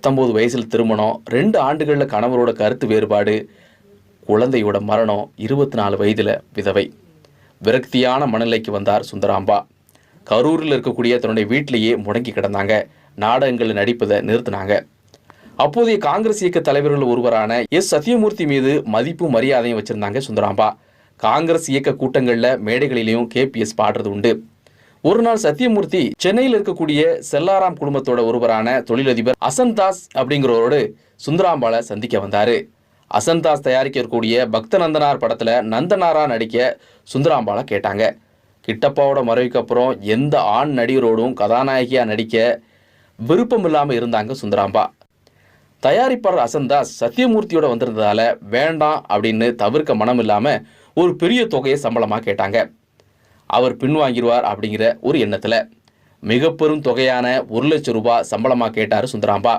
பத்தொம்போது வயசில் திருமணம் ரெண்டு ஆண்டுகளில் கணவரோட கருத்து வேறுபாடு குழந்தையோட மரணம் இருபத்தி நாலு வயதில் விதவை. விரக்தியான மனநிலைக்கு வந்தார் சுந்தராம்பா. கரூரில் இருக்கக்கூடிய தன்னுடைய வீட்டிலேயே முடங்கி கிடந்தாங்க. நாடகங்களில் நடிப்பதை நிறுத்தினாங்க. அப்போதைய காங்கிரஸ் இயக்க தலைவர்கள் ஒருவரான எஸ். சத்யமூர்த்தி மீது மதிப்பு மரியாதையும் வச்சிருந்தாங்க சுந்தராம்பா. காங்கிரஸ் இயக்க கூட்டங்களில் மேடைகளிலையும் கேபிஎஸ் பாடுறது உண்டு. ஒரு நாள் சத்யமூர்த்தி சென்னையில் இருக்கக்கூடிய செல்லாராம் குடும்பத்தோட ஒருவரான தொழிலதிபர் அசந்தாஸ் அப்படிங்கிறவரோடு சுந்தராம்பாலை சந்திக்க வந்தாரு. அசந்தாஸ் தயாரிக்கக்கூடிய பக்த நந்தனார் படத்துல நந்தனாரா நடிக்க சுந்தராம்பாளை கேட்டாங்க. கிட்டப்பாவோட மறைவுக்கு அப்புறம் எந்த ஆண் நடிகரோடும் கதாநாயகியா நடிக்க விருப்பம் இல்லாமல் இருந்தாங்க சுந்தராம்பா. தயாரிப்பாளர் அசந்தாஸ் சத்யமூர்த்தியோட வந்திருந்ததால வேண்டாம் அப்படின்னு தவிர்க்க மனம் இல்லாமல் ஒரு பெரிய தொகையை சம்பளமாக கேட்டாங்க. அவர் பின்வாங்கிடுவார் அப்படிங்கிற ஒரு எண்ணத்தில் மிக பெரும் தொகையான ஒரு லட்சம் ரூபாய் சம்பளமா கேட்டாரு சுந்தராம்பா.